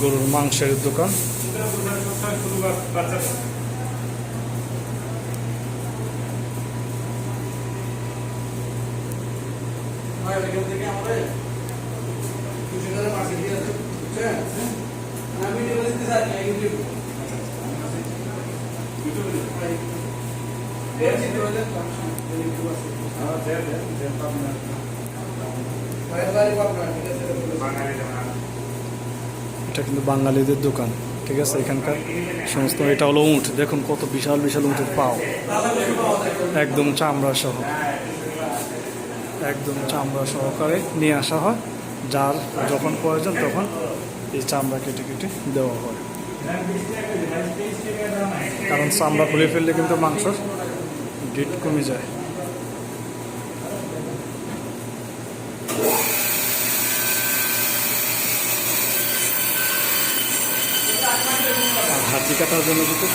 গরুর মাংসের দোকান ওগুলো এটা কিন্তু বাঙালিদের দোকান, ঠিক আছে? এখানকার সমস্ত, এটা হলো উঁট। দেখুন কত বিশাল বিশাল উঁটের পাও। একদম চামড়া সহ। একদম চামড়া সহকারে নিয়ে আসা হয়। যার যখন প্রয়োজন তখন এই চামড়া কেটে কেটে দেওয়া হয়। কারণ চামড়া খুলে ফেললে কিন্তু মাংসর গেট কমে যায়। আর হাতি কাটার জন্য কিন্তু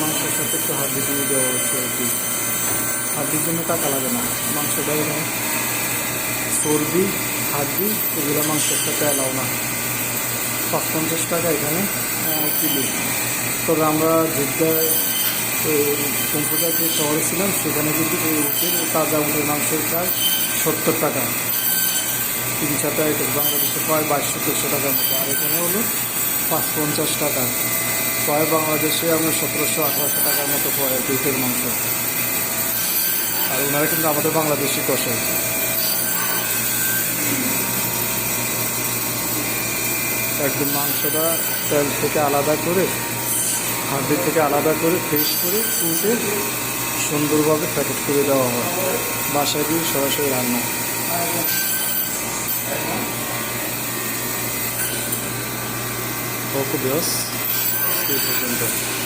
মাংসের সাথে একটু হাড্ডি দিয়ে দেওয়া হচ্ছে আর কি। হাড্ডির জন্য টাকা লাগে না মাংসটা এখানে চর্বি হাড্ডি এগুলো মাংসের সাথে অ্যালাও না। পাঁচ পঞ্চাশ টাকা এখানে কিলো। তবে আমরা যোদ্ধায় কম্পিউটার যে শহরে ছিলাম, সেখানে কিন্তু তাজা উটের মাংসের প্রায় সত্তর টাকা। তিন আইটেম বাংলাদেশে প্রায় বাইশশো দেড়শো টাকার মতো। আর এখানে হলো পাঁচ পঞ্চাশ টাকা। প্রায় বাংলাদেশে আমরা সতেরোশো আঠারোশো টাকার মতো পড়ে দুধের মাংস। আর ওনারা কিন্তু আমাদের বাংলাদেশি কষাই। একদম মাংসটা তেল থেকে আলাদা করে হাড্ডি থেকে আলাদা করে ফ্রেশ করে উঠে সুন্দরভাবে প্যাকেট করে দেওয়া হয়। বাসায় দিয়ে সরাসরি রান্না। ওকে 보시면 됩.